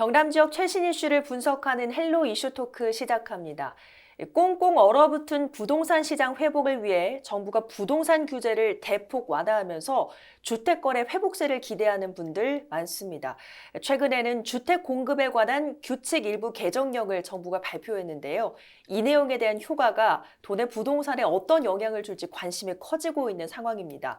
경남 지역 최신 이슈를 분석하는 헬로 이슈 토크 시작합니다. 꽁꽁 얼어붙은 부동산 시장 회복을 위해 정부가 부동산 규제를 대폭 완화하면서 주택 거래 회복세를 기대하는 분들 많습니다. 최근에는 주택 공급에 관한 규칙 일부 개정령을 정부가 발표했는데요. 이 내용에 대한 효과가 도내 부동산에 어떤 영향을 줄지 관심이 커지고 있는 상황입니다.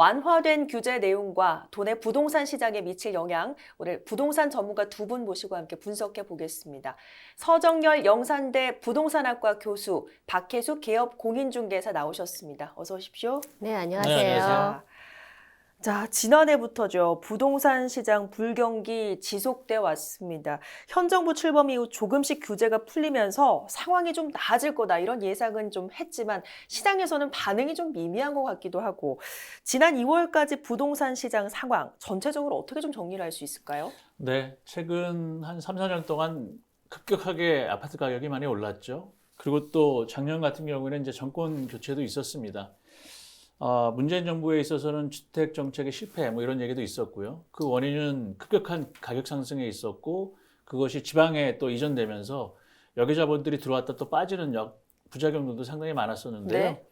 완화된 규제 내용과 도내 부동산 시장에 미칠 영향, 오늘 부동산 전문가 두 분 모시고 함께 분석해 보겠습니다. 서정열 영산대 부동산학과 교수, 박혜숙 개업 공인중개사 나오셨습니다. 어서 오십시오. 네, 네, 안녕하세요. 안녕하세요. 자, 지난해부터죠. 부동산 시장 불경기 지속돼 왔습니다. 현 정부 출범 이후 조금씩 규제가 풀리면서 상황이 좀 나아질 거다 이런 예상은 좀 했지만 시장에서는 반응이 좀 미미한 것 같기도 하고 지난 2월까지 부동산 시장 상황 전체적으로 어떻게 좀 정리를 할 수 있을까요? 네, 최근 한 3, 4년 동안 급격하게 아파트 가격이 많이 올랐죠. 그리고 또 작년 같은 경우에는 이제 정권 교체도 있었습니다. 어, 문재인 정부에 있어서는 주택 정책의 실패 뭐 이런 얘기도 있었고요. 그 원인은 급격한 가격 상승에 있었고 그것이 지방에 또 이전되면서 여기 자본들이 들어왔다 또 빠지는 역 부작용들도 상당히 많았었는데요. 네.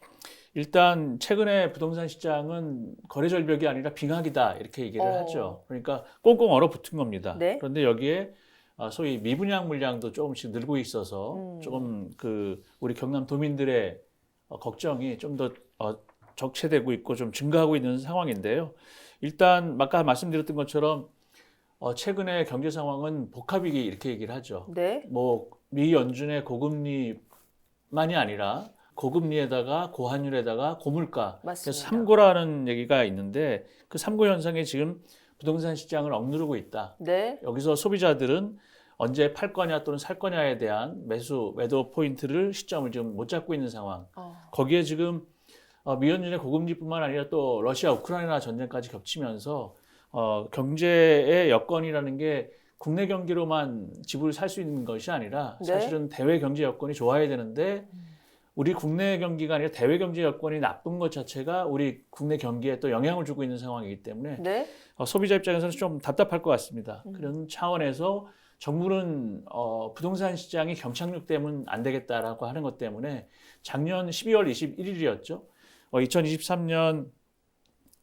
일단 최근에 부동산 시장은 거래 절벽이 아니라 빙하기다 이렇게 얘기를 어. 하죠. 그러니까 꽁꽁 얼어붙은 겁니다. 네. 그런데 여기에 어, 소위 미분양 물량도 조금씩 늘고 있어서 음. 조금 그 우리 경남 도민들의 어, 걱정이 좀더 어, 적체되고 있고 좀 증가하고 있는 상황인데요. 일단 아까 말씀드렸던 것처럼 어, 최근에 경제 상황은 복합위기 이렇게 얘기를 하죠. 네. 뭐미 연준의 고금리만이 아니라 고금리에다가 고환율에다가 고물가 그래서 맞습니다. 삼고라는 얘기가 있는데 그 삼고 현상이 지금 부동산 시장을 억누르고 있다. 네. 여기서 소비자들은 언제 팔 거냐 또는 살 거냐에 대한 매수 매도 포인트를 시점을 지금 못 잡고 있는 상황. 어. 거기에 지금 어, 미연준의 고금리뿐만 아니라 또 러시아 우크라이나 전쟁까지 겹치면서 어, 경제의 여건이라는 게 국내 경기로만 집을 살수 있는 것이 아니라 네. 사실은 대외 경제 여건이 좋아야 되는데 우리 국내 경기가 아니라 대외 경제 여건이 나쁜 것 자체가 우리 국내 경기에 또 영향을 주고 있는 상황이기 때문에 네. 어, 소비자 입장에서는 좀 답답할 것 같습니다. 음. 그런 차원에서 정부는 어, 부동산 시장이 경착륙 되면 안 되겠다라고 하는 것 때문에 작년 12월 21일이었죠. 어, 2023년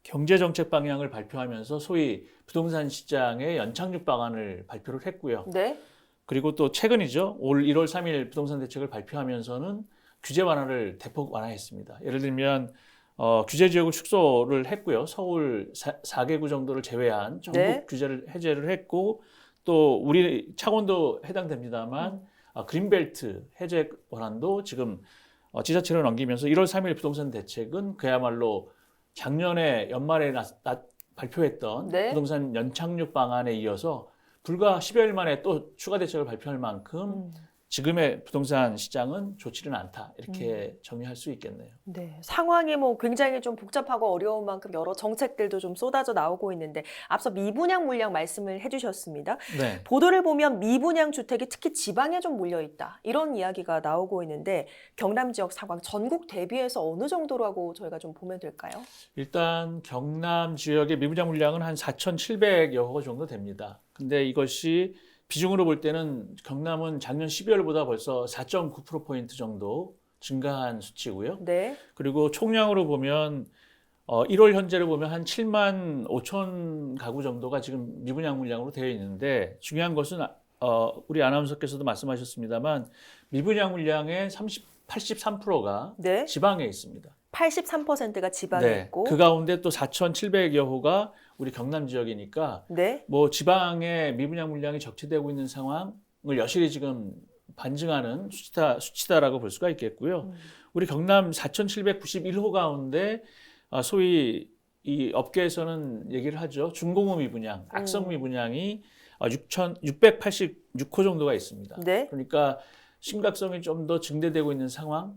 경제 정책 방향을 발표하면서 소위 부동산 시장의 연착륙 방안을 발표를 했고요. 네. 그리고 또 최근이죠. 올 1월 3일 부동산 대책을 발표하면서는 규제 완화를 대폭 완화했습니다. 예를 들면 어, 규제 지역을 축소를 했고요. 서울 4, 개구 정도를 제외한 전국 네. 규제를 해제를 했고 또 우리 창원도 해당됩니다만 음. 어, 그린벨트 해제 권한도 지금 어, 지자체로 넘기면서 1월 3일 부동산 대책은 그야말로 작년에 연말에 나, 나- 발표했던 네. 부동산 연착륙 방안에 이어서 불과 10여일 만에 또 추가 대책을 발표할 만큼 음. 지금의 부동산 시장은 좋지는 않다 이렇게 정리할 수 있겠네요. 네, 상황이 뭐 굉장히 좀 복잡하고 어려운 만큼 여러 정책들도 좀 쏟아져 나오고 있는데 앞서 미분양 물량 말씀을 해주셨습니다. 네. 보도를 보면 미분양 주택이 특히 지방에 좀 몰려 있다 이런 이야기가 나오고 있는데 경남 지역 상황 전국 대비해서 어느 정도라고 저희가 좀 보면 될까요? 일단 경남 지역의 미분양 물량은 한 4,700여 호 정도 됩니다. 근데 이것이 비중으로 볼 때는 경남은 작년 12월보다 벌써 4.9%포인트 정도 증가한 수치고요. 네, 그리고 총량으로 보면 어, 1월 현재를 보면 한 7만 5천 가구 정도가 지금 미분양 물량으로 되어 있는데 중요한 것은 어, 우리 아나운서께서도 말씀하셨습니다만 미분양 물량의 30, 83%가 네, 지방에 있습니다. 83%가 지방에 네. 있고, 그 가운데 또 4,700여 호가 우리 경남 지역이니까 네, 뭐 지방에 미분양 물량이 적체되고 있는 상황을 여실히 지금 반증하는 수치다, 수치다라고 볼 수가 있겠고요. 음. 우리 경남 4,791호 가운데 아, 소위 이 업계에서는 얘기를 하죠. 중공업 미분양, 악성 음. 미분양이 6,000, 686호 정도가 있습니다. 네. 그러니까 심각성이 좀 더 증대되고 있는 상황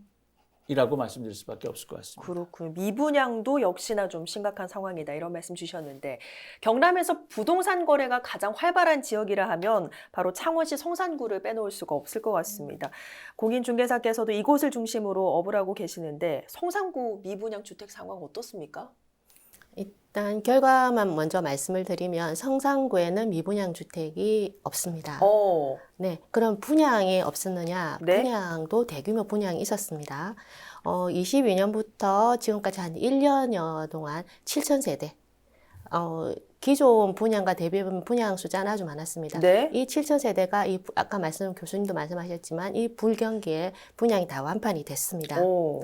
이라고 말씀드릴 수밖에 없을 것 같습니다. 그렇군요. 미분양도 역시나 좀 심각한 상황이다 이런 말씀 주셨는데 경남에서 부동산 거래가 가장 활발한 지역이라 하면 바로 창원시 성산구를 빼놓을 수가 없을 것 같습니다. 공인중개사께서도 이곳을 중심으로 업을 하고 계시는데 성산구 미분양 주택 상황 어떻습니까? 일단 결과만 먼저 말씀을 드리면 성산구에는 미분양 주택이 없습니다. 어, 네, 그럼 분양이 없었느냐? 네. 분양도 대규모 분양이 있었습니다. 어, 22년부터 지금까지 한 1년여 동안 7천 세대. 어, 기존 분양과 대비분 분양 숫자는 아주 많았습니다. 네. 이 7천 세대가 이 부- 아까 말씀 교수님도 말씀하셨지만 이 불경기에 분양이 다 완판이 됐습니다. 오,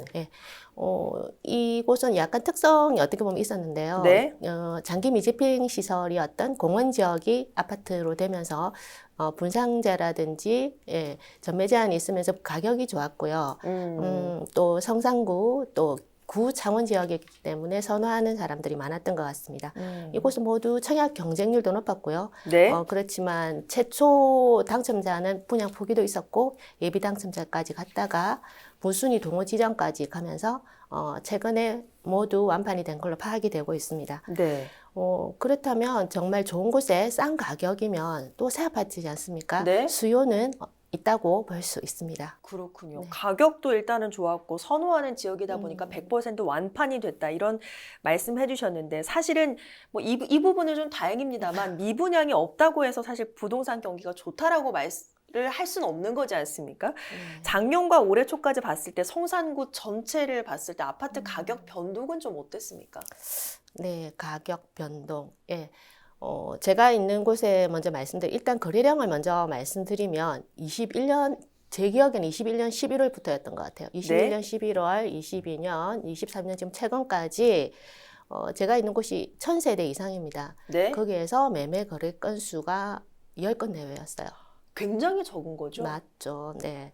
어, 이곳은 약간 특성이 어떻게 보면 있었는데요. 네. 어, 장기 미집행 시설이었던 공원 지역이 아파트로 되면서 어, 분상제라든지 예, 전매 제한이 있으면서 가격이 좋았고요. 음, 음, 또 성산구 또 구 창원 지역이기 때문에 선호하는 사람들이 많았던 것 같습니다. 음. 이곳은 모두 청약 경쟁률도 높았고요. 네. 어, 그렇지만 최초 당첨자는 분양 포기도 있었고 예비 당첨자까지 갔다가 무순위 동호 지정까지 가면서 어, 최근에 모두 완판이 된 걸로 파악이 되고 있습니다. 네. 어, 그렇다면 정말 좋은 곳에 싼 가격이면 또 새 아파트지 않습니까? 네. 수요는 어, 있다고 볼 수 있습니다. 그렇군요. 네. 가격도 일단은 좋았고 선호하는 지역이다 보니까 음. 100% 완판이 됐다 이런 말씀해 주셨는데 사실은 뭐 이 이 부분은 좀 다행입니다만 미분양이 없다고 해서 사실 부동산 경기가 좋다라고 말을 할 수는 없는 거지 않습니까? 네. 작년과 올해 초까지 봤을 때 성산구 전체를 봤을 때 아파트 음. 가격 변동은 좀 어땠습니까? 네, 가격 변동. 예. 어, 제가 있는 곳에 먼저 말씀드리, 일단 거래량을 먼저 말씀드리면 21년, 제 기억에는 21년 11월부터였던 것 같아요. 21년 11월, 22년, 23년 지금 최근까지 어, 제가 있는 곳이 1000세대 이상입니다. 네. 거기에서 매매 거래 건수가 10건 내외였어요. 굉장히 적은 거죠. 맞죠. 네.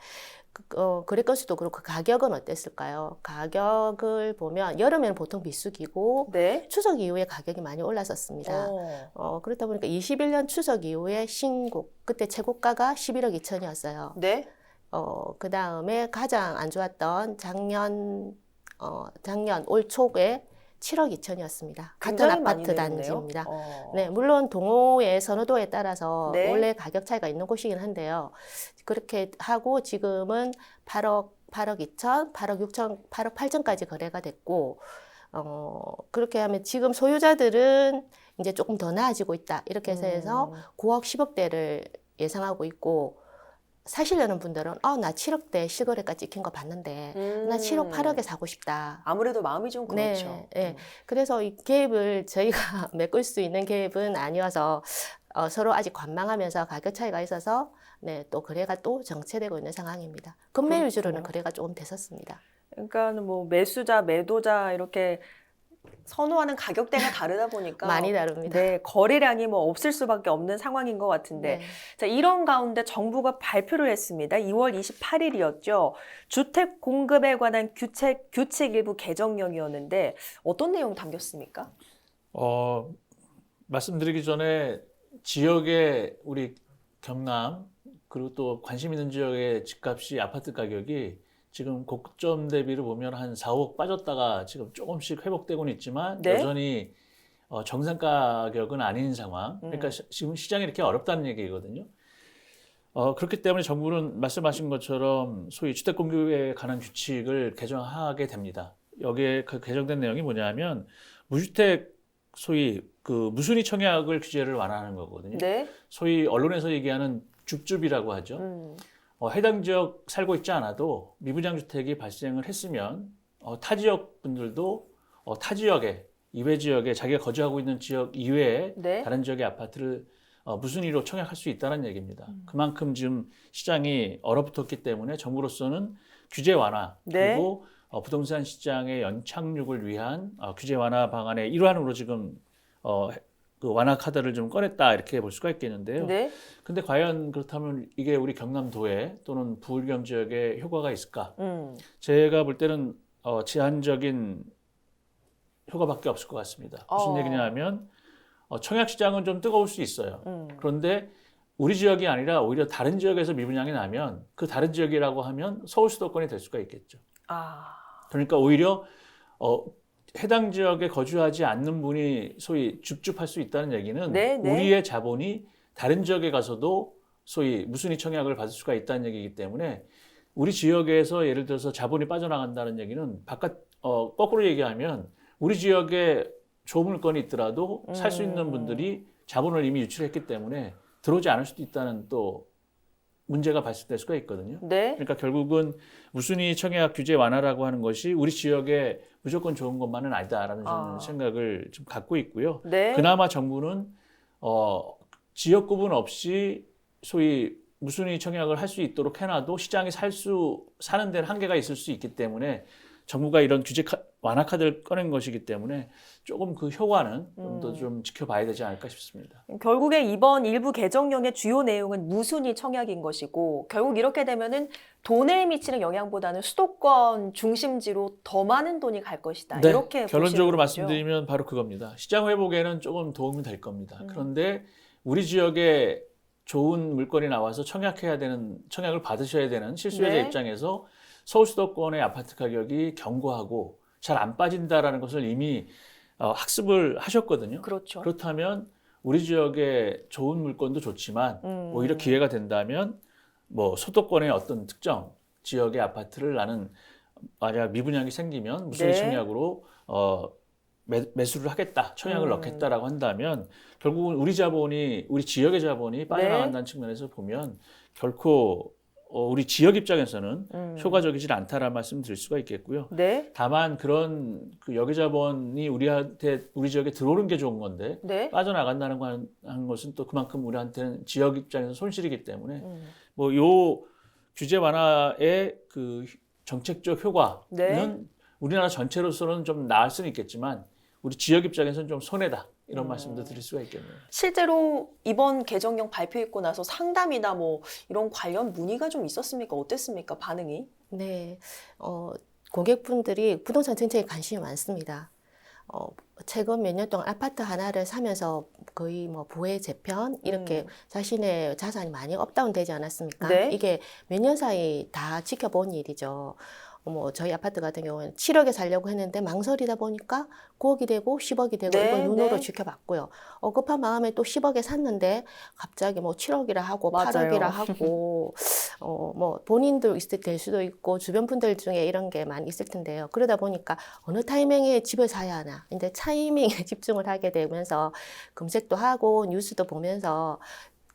그, 어, 거래 건수도 그렇고 가격은 어땠을까요? 가격을 보면 여름에는 보통 비수기고 네. 추석 이후에 가격이 많이 올랐었습니다. 어. 어, 그렇다 보니까 21년 추석 이후에 신곡, 그때 최고가가 11억 2천이었어요. 네. 어, 그 다음에 가장 안 좋았던 작년, 어, 작년 올 초에 7억 2천이었습니다. 같은 아파트. 단지입니다. 어. 네, 물론 동호의 선호도에 따라서 네. 원래 가격 차이가 있는 곳이긴 한데요. 그렇게 하고 지금은 8억, 8억 2천, 8억 6천, 8억 8천까지 거래가 됐고, 어, 그렇게 하면 지금 소유자들은 이제 조금 더 나아지고 있다. 이렇게 해서 해서 음. 9억 10억대를 예상하고 있고, 사시려는 분들은, 어, 나 7억대 실거래가 찍힌 거 봤는데, 나 7억 음. 8억에 사고 싶다. 아무래도 마음이 좀 네, 그렇죠. 네. 음. 그래서 이 갭을 저희가 메꿀 수 있는 갭은 아니어서 어, 서로 아직 관망하면서 가격 차이가 있어서 네, 또 거래가 또 정체되고 있는 상황입니다. 금매. 위주로는 거래가 조금 됐었습니다. 그러니까 뭐 매수자, 매도자 이렇게 선호하는 가격대가 다르다 보니까 많이 다릅니다. 네, 거래량이 뭐 없을 수밖에 없는 상황인 것 같은데 네. 자, 이런 가운데 정부가 발표를 했습니다. 2월 28일이었죠. 주택 공급에 관한 규칙, 규칙 일부 개정령이었는데 어떤 내용 담겼습니까? 어, 말씀드리기 전에 지역의 우리 경남 그리고 또 관심 있는 지역의 집값이 아파트 가격이 지금 고점 대비로 보면 한 4, 5억 빠졌다가 지금 조금씩 회복되고는 있지만 네. 여전히 어, 정상 가격은 아닌 상황. 그러니까 음. 시- 지금 시장이 이렇게 어렵다는 얘기거든요. 어, 그렇기 때문에 정부는 말씀하신 것처럼 소위 주택 공급에 관한 규칙을 개정하게 됩니다. 여기에 그 개정된 내용이 뭐냐면 무주택 소위 그 무순위 청약을 규제를 완화하는 거거든요. 네. 소위 언론에서 얘기하는 줍줍이라고 하죠. 음. 어, 해당 지역 살고 있지 않아도 미분양 주택이 발생을 했으면 어, 타 지역 분들도 어, 타 지역에 이외 지역에 자기가 거주하고 있는 지역 이외에 네. 다른 지역의 아파트를 어, 무순위로 청약할 수 있다는 얘기입니다. 음. 그만큼 지금 시장이 얼어붙었기 때문에 정부로서는 규제 완화 네. 그리고 어, 부동산 시장의 연착륙을 위한 어, 규제 완화 방안의 일환으로 지금 어, 그 완화 카드를 좀 꺼냈다 이렇게 볼 수가 있겠는데요. 네. 근데 과연 그렇다면 이게 우리 경남도에 또는 부울경 지역에 효과가 있을까? 음. 제가 볼 때는 어, 제한적인 효과밖에 없을 것 같습니다. 무슨 어. 얘기냐면 어, 청약 시장은 좀 뜨거울 수 있어요. 음. 그런데 우리 지역이 아니라 오히려 다른 지역에서 미분양이 나면 그 다른 지역이라고 하면 서울 수도권이 될 수가 있겠죠. 아. 그러니까 오히려 어, 해당 지역에 거주하지 않는 분이 소위 줍줍할 수 있다는 얘기는 네, 네. 우리의 자본이 다른 지역에 가서도 소위 무순위 청약을 받을 수가 있다는 얘기이기 때문에 우리 지역에서 예를 들어서 자본이 빠져나간다는 얘기는 바깥 어, 거꾸로 얘기하면 우리 지역에 좋은 물건이 있더라도 살 수 있는 음. 분들이 자본을 이미 유출했기 때문에 들어오지 않을 수도 있다는 또 문제가 발생될 수가 있거든요. 네. 그러니까 결국은 우순위 청약 규제 완화라고 하는 것이 우리 지역에 무조건 좋은 것만은 아니다라는 아. 생각을 좀 갖고 있고요. 네. 그나마 정부는 어, 지역 구분 없이 소위 무순위 청약을 할 수 있도록 해놔도 시장에 살수 사는 데는 한계가 있을 수 있기 때문에 정부가 이런 규제 카, 완화 카드를 꺼낸 것이기 때문에 조금 그 효과는 좀더 음. 좀 지켜봐야 되지 않을까 싶습니다. 결국에 이번 일부 개정령의 주요 내용은 무순위 청약인 것이고 결국 이렇게 되면은 돈에 미치는 영향보다는 수도권 중심지로 더 많은 돈이 갈 것이다. 네, 이렇게 결론적으로. 말씀드리면 바로 그겁니다. 시장 회복에는 조금 도움이 될 겁니다. 음. 그런데 우리 지역에 좋은 물건이 나와서 청약해야 되는 청약을 받으셔야 되는 실수요자 네. 입장에서 서울 수도권의 아파트 가격이 견고하고 잘 안 빠진다라는 것을 이미 어, 학습을 하셨거든요. 그렇죠. 그렇다면 우리 지역에 좋은 물건도 좋지만 음. 오히려 기회가 된다면 뭐 수도권의 어떤 특정 지역의 아파트를 나는 만약 미분양이 생기면 무슨 네. 청약으로 어 매, 매수를 하겠다, 청약을 음. 넣겠다라고 한다면 결국은 우리 자본이 우리 지역의 자본이 빠져나간다는 측면에서 보면 결코 어, 우리 지역 입장에서는 음. 효과적이지 않다라는 말씀 드릴 수가 있겠고요. 네. 다만 그런 그 여기 자본이 우리한테 우리 지역에 들어오는 게 좋은 건데 네. 빠져나간다는 거 한- 하는 것은 또 그만큼 우리한테는 지역 입장에서 손실이기 때문에 음. 뭐요 규제 완화의 그 정책적 효과는 네. 우리나라 전체로서는 좀 나을 수는 있겠지만 우리 지역 입장에서는 좀 손해다 이런 음. 말씀도 드릴 수가 있겠네요. 실제로 이번 개정령 발표했고 나서 상담이나 뭐 이런 관련 문의가 좀 있었습니까? 어땠습니까? 반응이? 네, 어, 고객분들이 부동산 정책에 관심이 많습니다. 어, 최근 몇 년 동안 아파트 하나를 사면서 거의 뭐 부의 재편 이렇게 음. 자신의 자산이 많이 업다운 되지 않았습니까? 네. 이게 몇 년 사이 다 지켜본 일이죠. 뭐 저희 아파트 같은 경우는 7억에 살려고 했는데 망설이다 보니까 9억이 되고 10억이 되고 네, 이걸 눈으로 네. 지켜봤고요. 어, 급한 마음에 또 10억에 샀는데 갑자기 뭐 7억이라 하고 맞아요. 8억이라 하고 어, 뭐 본인도 있을 될 수도 있고 주변 분들 중에 이런 게 많이 있을 텐데요. 그러다 보니까 어느 타이밍에 집을 사야 하나. 근데 타이밍에 집중을 하게 되면서 검색도 하고 뉴스도 보면서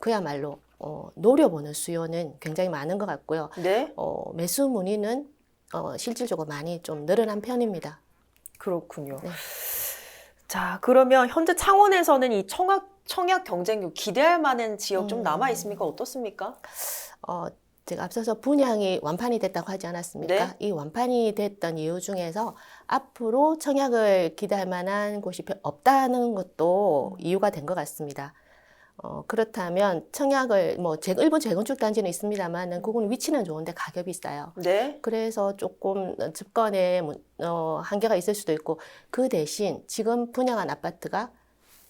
그야말로 어, 노려보는 수요는 굉장히 많은 것 같고요. 네. 어, 매수 문의는 어, 실질적으로 많이 좀 늘어난 편입니다. 그렇군요. 네. 자, 그러면 현재 창원에서는 이 청약 청약 경쟁력 기대할 만한 지역 좀 음. 남아 있습니까? 어떻습니까? 어, 제가 앞서서 분양이 완판이 됐다고 하지 않았습니까? 네. 이 완판이 됐던 이유 중에서 앞으로 청약을 기대할 만한 곳이 별- 없다는 것도 음. 이유가 된 것 같습니다. 어, 그렇다면 청약을 뭐 재- 일부 재건축 단지는 있습니다만은 그거는 위치는 좋은데 가격이 비싸요. 네. 그래서 조금 집권에 문- 어, 한계가 있을 수도 있고 그 대신 지금 분양한 아파트가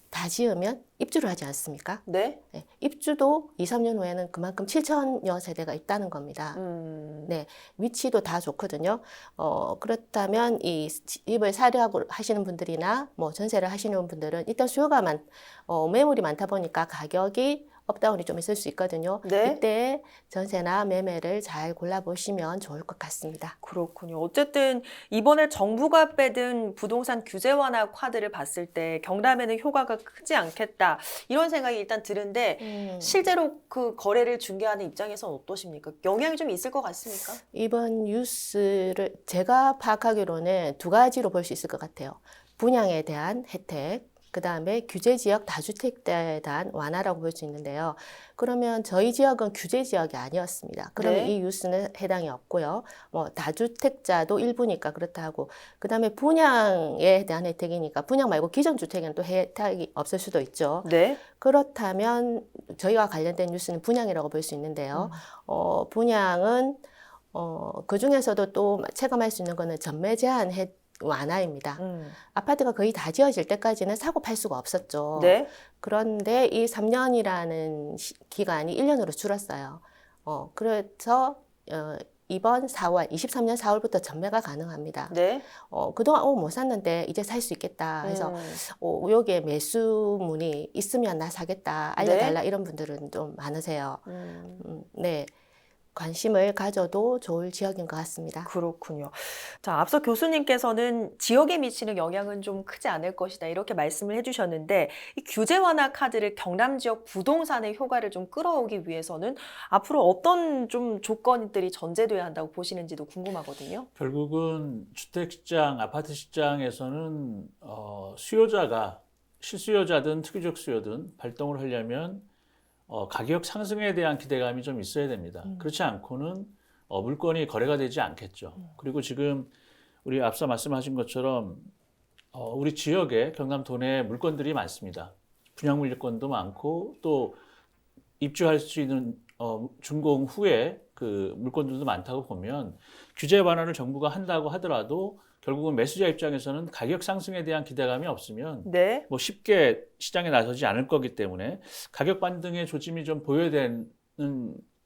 다 지으면 입주를 하지 않습니까? 네. 네, 입주도 2, 3년 후에는 그만큼 7천여 세대가 있다는 겁니다. 음. 네. 위치도 다 좋거든요. 어, 그렇다면 이 집을 사려고 하시는 분들이나 뭐 전세를 하시는 분들은 일단 수요가 많, 어, 매물이 많다 보니까 가격이 업다운이 좀 있을 수 있거든요. 네. 이때 전세나 매매를 잘 골라보시면 좋을 것 같습니다. 그렇군요. 어쨌든 이번에 정부가 빼든 부동산 규제 완화 카드를 봤을 때 경남에는 효과가 크지 않겠다. 이런 생각이 일단 드는데 음. 실제로 그 거래를 중개하는 입장에서는 어떠십니까? 영향이 좀 있을 것 같습니까? 이번 뉴스를 제가 파악하기로는 두 가지로 볼 수 있을 것 같아요. 분양에 대한 혜택, 그 다음에 규제 지역 다주택자에 대한 완화라고 볼 수 있는데요. 그러면 저희 지역은 규제 지역이 아니었습니다. 그러면 네. 이 뉴스는 해당이 없고요. 뭐 다주택자도 일부니까 그렇다 하고, 그 다음에 분양에 대한 혜택이니까 분양 말고 기존 주택에는 또 혜택이 없을 수도 있죠. 네. 그렇다면 저희와 관련된 뉴스는 분양이라고 볼 수 있는데요. 어, 분양은 어, 그 중에서도 또 체감할 수 있는 거는 전매 제한 해 완화입니다. 음. 아파트가 거의 다 지어질 때까지는 사고 팔 수가 없었죠. 네. 그런데 이 3년이라는 기간이 1년으로 줄었어요. 어, 그래서 어, 이번 4월, 23년 4월부터 전매가 가능합니다. 네. 어, 그동안 어, 못 샀는데 이제 살 수 있겠다 해서 음. 어, 여기에 매수문이 있으면 나 사겠다 알려달라 이런 분들은 좀 많으세요. 음. 음, 네. 관심을 가져도 좋을 지역인 것 같습니다. 그렇군요. 자, 앞서 교수님께서는 지역에 미치는 영향은 좀 크지 않을 것이다. 이렇게 말씀을 해주셨는데, 이 규제 완화 카드를 경남 지역 부동산의 효과를 좀 끌어오기 위해서는 앞으로 어떤 좀 조건들이 전제돼야 한다고 보시는지도 궁금하거든요. 결국은 주택 시장, 아파트 시장에서는 어, 수요자가 실수요자든 특유적 수요든 발동을 하려면 어, 가격 상승에 대한 기대감이 좀 있어야 됩니다. 음. 그렇지 않고는 어, 물건이 거래가 되지 않겠죠. 그리고 지금 우리 앞서 말씀하신 것처럼 어, 우리 지역에 경남 도내에 물건들이 많습니다. 분양 물건도 많고 또 입주할 수 있는 어, 준공 후에 그 물건들도 많다고 보면 규제 완화를 정부가 한다고 하더라도 결국은 매수자 입장에서는 가격 상승에 대한 기대감이 없으면 네. 뭐 쉽게 시장에 나서지 않을 거기 때문에 가격 반등의 조짐이 좀 보여야 되는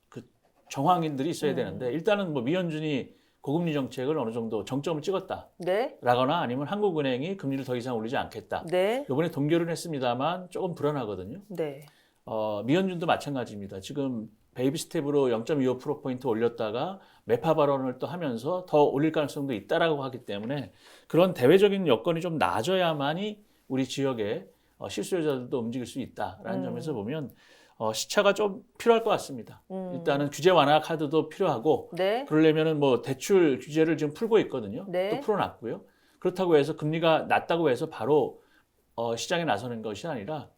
그 정황인들이 있어야 음. 되는데 일단은 뭐 미연준이 고금리 정책을 어느 정도 정점을 찍었다라거나 네. 아니면 한국은행이 금리를 더 이상 올리지 않겠다. 네. 이번에 동결은 했습니다만 조금 불안하거든요. 네. 어, 미연준도 마찬가지입니다. 지금 베이비 스텝으로 0.25%포인트 올렸다가 매파 발언을 또 하면서 더 올릴 가능성도 있다라고 하기 때문에 그런 대외적인 여건이 좀 나아져야만이 우리 지역의 어, 실수요자들도 움직일 수 있다라는 음. 점에서 보면 어, 시차가 좀 필요할 것 같습니다. 음. 일단은 규제 완화 카드도 필요하고 네. 그러려면은 뭐 대출 규제를 지금 풀고 있거든요. 네. 또 풀어놨고요. 그렇다고 해서 금리가 낮다고 해서 바로 어, 시장에 나서는 것이 아니라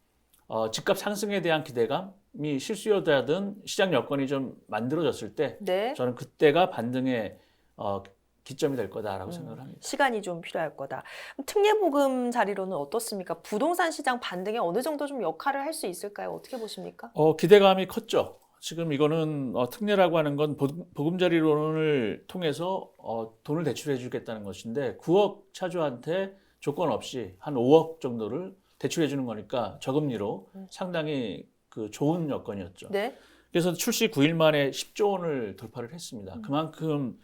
어, 집값 상승에 대한 기대감 이 실수요자든 시장 여건이 좀 만들어졌을 때 네. 저는 그때가 반등의 어, 기점이 될 거다라고 음. 생각을 합니다. 시간이 좀 필요할 거다. 특례보금 자리로는 어떻습니까? 부동산 시장 반등에 어느 정도 좀 역할을 할 수 있을까요? 어떻게 보십니까? 어, 기대감이 컸죠. 지금 이거는 어, 특례라고 하는 건 보- 보금자리론을 통해서 어, 돈을 대출해 주겠다는 것인데 9억 차주한테 조건 없이 한 5억 정도를 대출해 주는 거니까 저금리로 음. 상당히 그 좋은 여건이었죠. 네. 그래서 출시 9일 만에 10조 원을 돌파를 했습니다. 그만큼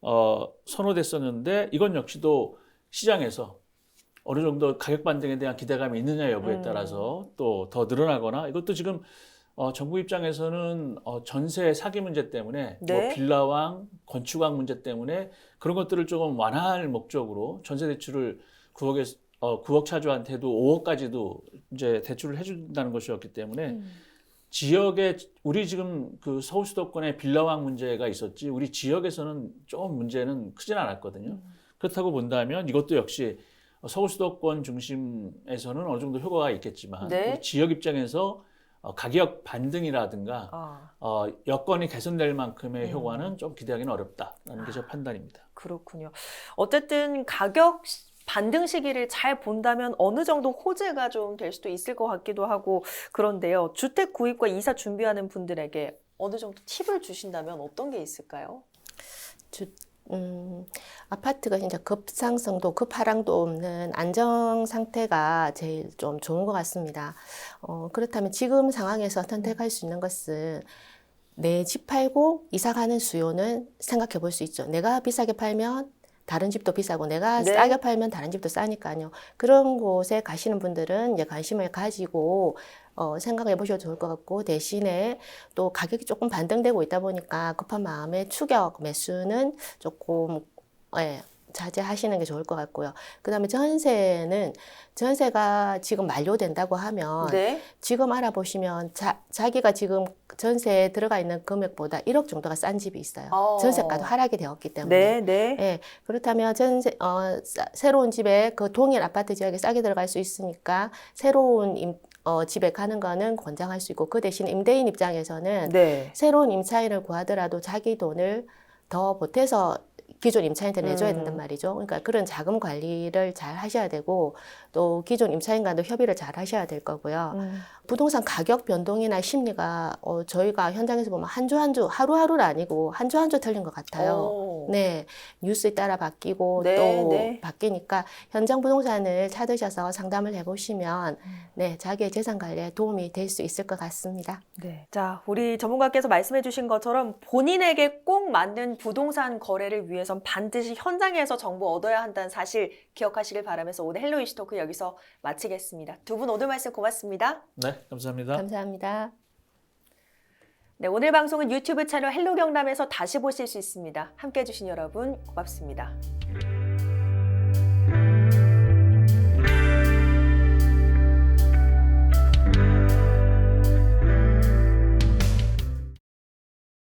어, 선호됐었는데 이건 역시도 시장에서 어느 정도 가격 반등에 대한 기대감이 있느냐 여부에 음. 따라서 또 더 늘어나거나 이것도 지금 어, 정부 입장에서는 어, 전세 사기 문제 때문에 네. 뭐 빌라왕, 건축왕 문제 때문에 그런 것들을 조금 완화할 목적으로 전세 대출을 9억에 어, 9억 차주한테도 5억까지도 이제 대출을 해준다는 것이었기 때문에 음. 지역에 우리 지금 그 서울 수도권에 빌라왕 문제가 있었지 우리 지역에서는 좀 문제는 크진 않았거든요. 음. 그렇다고 본다면 이것도 역시 서울 수도권 중심에서는 어느 정도 효과가 있겠지만 네. 지역 입장에서 어, 가격 반등이라든가 아, 어, 여건이 개선될 만큼의 음. 효과는 좀 기대하기는 어렵다라는 게제 판단입니다. 그렇군요. 어쨌든 가격 시- 반등 시기를 잘 본다면 어느 정도 호재가 좀 될 수도 있을 것 같기도 하고 그런데요. 주택 구입과 이사 준비하는 분들에게 어느 정도 팁을 주신다면 어떤 게 있을까요? 음, 아파트가 진짜 급상승도 급하락도 없는 안정 상태가 제일 좀 좋은 것 같습니다. 어, 그렇다면 지금 상황에서 선택할 수 있는 것은 내 집 팔고 이사 가는 수요는 생각해 볼 수 있죠. 내가 비싸게 팔면 다른 집도 비싸고 내가 네. 싸게 팔면 다른 집도 싸니까요. 그런 곳에 가시는 분들은 이제 관심을 가지고 어, 생각해 보셔도 좋을 것 같고 대신에 또 가격이 조금 반등되고 있다 보니까 급한 마음에 추격 매수는 조금 예, 자제하시는 게 좋을 것 같고요. 그 다음에 전세는 전세가 지금 만료된다고 하면 네. 지금 알아보시면 자, 자기가 지금 전세에 들어가 있는 금액보다 1억 정도가 싼 집이 있어요. 어. 전세가도 하락이 되었기 때문에. 네, 네. 예, 그렇다면 전세, 어, 싸- 새로운 집에 그 동일 아파트 지역에 싸게 들어갈 수 있으니까 새로운 임, 어, 집에 가는 거는 권장할 수 있고 그 대신 임대인 입장에서는 네. 새로운 임차인을 구하더라도 자기 돈을 더 보태서 기존 임차인한테 내줘야 음. 된단 말이죠. 그러니까 그런 자금 관리를 잘 하셔야 되고 또 기존 임차인과도 협의를 잘 하셔야 될 거고요. 음. 부동산 가격 변동이나 심리가 어, 저희가 현장에서 보면 한 주 한 주 하루하루는 아니고 한 주 한 주 틀린 것 같아요. 오. 네, 뉴스에 따라 바뀌고 네, 또 네. 바뀌니까 현장 부동산을 찾으셔서 상담을 해보시면 네 자기의 재산 관리에 도움이 될 수 있을 것 같습니다. 네. 자, 우리 전문가께서 말씀해 주신 것처럼 본인에게 꼭 맞는 부동산 거래를 위해선 반드시 현장에서 정보 얻어야 한다는 사실 기억하시길 바라면서 오늘 헬로 이슈 토크 여기서 마치겠습니다. 두 분 오늘 말씀 고맙습니다. 네, 감사합니다. 감사합니다. 네, 오늘 방송은 유튜브 채널 헬로 경남에서 다시 보실 수 있습니다. 함께 해주신 여러분 고맙습니다.